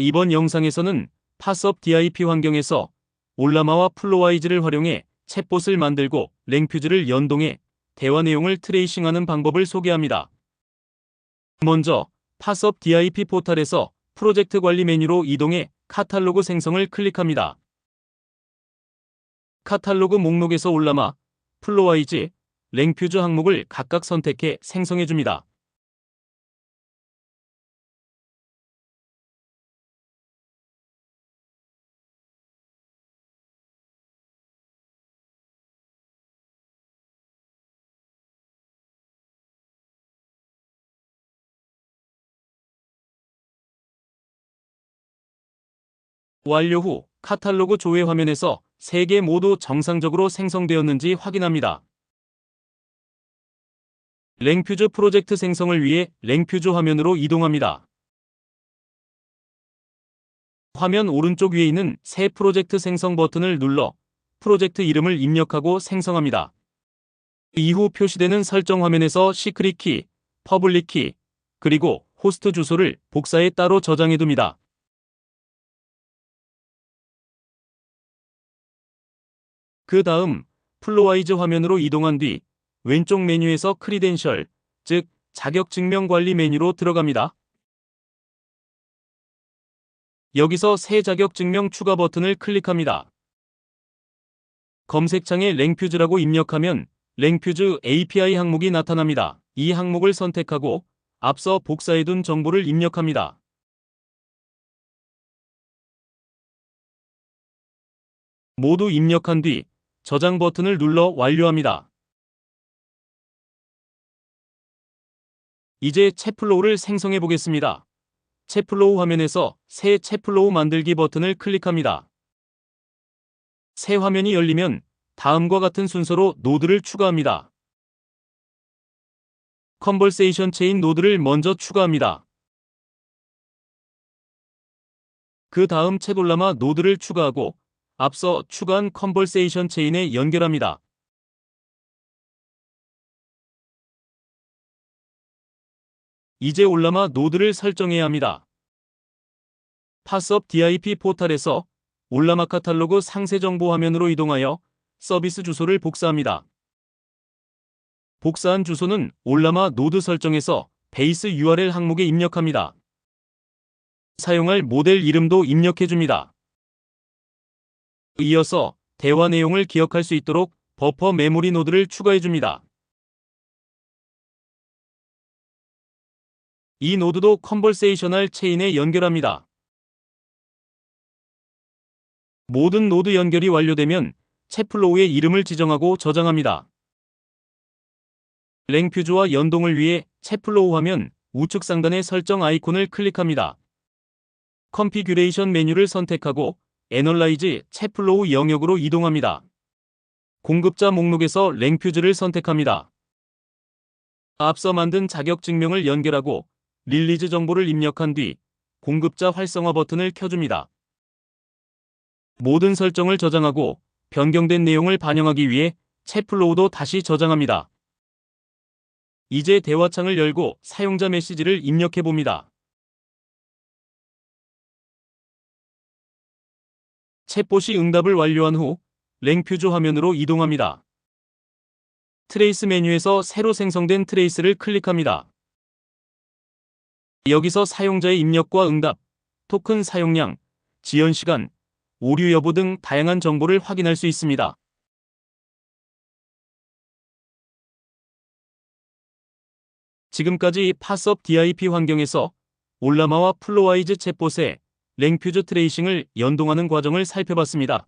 이번 영상에서는 파스업 DIP 환경에서 올라마와 플로와이즈를 활용해 챗봇을 만들고 랭퓨즈를 연동해 대화 내용을 트레이싱하는 방법을 소개합니다. 먼저 파스업 DIP 포탈에서 프로젝트 관리 메뉴로 이동해 카탈로그 생성을 클릭합니다. 카탈로그 목록에서 올라마, 플로와이즈, 랭퓨즈 항목을 각각 선택해 생성해줍니다. 완료 후 카탈로그 조회 화면에서 3개 모두 정상적으로 생성되었는지 확인합니다. 랭퓨즈 프로젝트 생성을 위해 랭퓨즈 화면으로 이동합니다. 화면 오른쪽 위에 있는 새 프로젝트 생성 버튼을 눌러 프로젝트 이름을 입력하고 생성합니다. 이후 표시되는 설정 화면에서 시크릿 키, 퍼블릭 키, 그리고 호스트 주소를 복사해 따로 저장해 둡니다. 그 다음 플로와이즈 화면으로 이동한 뒤 왼쪽 메뉴에서 크리덴셜, 즉 자격증명 관리 메뉴로 들어갑니다. 여기서 새 자격증명 추가 버튼을 클릭합니다. 검색창에 랭퓨즈라고 입력하면 랭퓨즈 API 항목이 나타납니다. 이 항목을 선택하고 앞서 복사해둔 정보를 입력합니다. 모두 입력한 뒤 저장 버튼을 눌러 완료합니다. 이제 채플로우를 생성해 보겠습니다. 채플로우 화면에서 새 채플로우 만들기 버튼을 클릭합니다. 새 화면이 열리면 다음과 같은 순서로 노드를 추가합니다. 컨버세이션 체인 노드를 먼저 추가합니다. 그 다음 채돌라마 노드를 추가하고 앞서 추가한 컨버세이션 체인에 연결합니다. 이제 올라마 노드를 설정해야 합니다. 파스업 DIP 포탈에서 올라마 카탈로그 상세 정보 화면으로 이동하여 서비스 주소를 복사합니다. 복사한 주소는 올라마 노드 설정에서 베이스 URL 항목에 입력합니다. 사용할 모델 이름도 입력해줍니다. 이어서 대화 내용을 기억할 수 있도록 버퍼 메모리 노드를 추가해줍니다. 이 노드도 컨버세이셔널 체인에 연결합니다. 모든 노드 연결이 완료되면 채플로우의 이름을 지정하고 저장합니다. 랭퓨즈와 연동을 위해 채플로우 화면 우측 상단의 설정 아이콘을 클릭합니다. 컨피규레이션 메뉴를 선택하고 애널라이즈 채플로우 영역으로 이동합니다. 공급자 목록에서 랭퓨즈를 선택합니다. 앞서 만든 자격증명을 연결하고 릴리즈 정보를 입력한 뒤 공급자 활성화 버튼을 켜줍니다. 모든 설정을 저장하고 변경된 내용을 반영하기 위해 채플로우도 다시 저장합니다. 이제 대화창을 열고 사용자 메시지를 입력해 봅니다. 챗봇이 응답을 완료한 후 랭퓨즈 화면으로 이동합니다. 트레이스 메뉴에서 새로 생성된 트레이스를 클릭합니다. 여기서 사용자의 입력과 응답, 토큰 사용량, 지연 시간, 오류 여부 등 다양한 정보를 확인할 수 있습니다. 지금까지 파스업 DIP 환경에서 올라마와 플로와이즈 챗봇의 랭퓨즈 트레이싱을 연동하는 과정을 살펴봤습니다.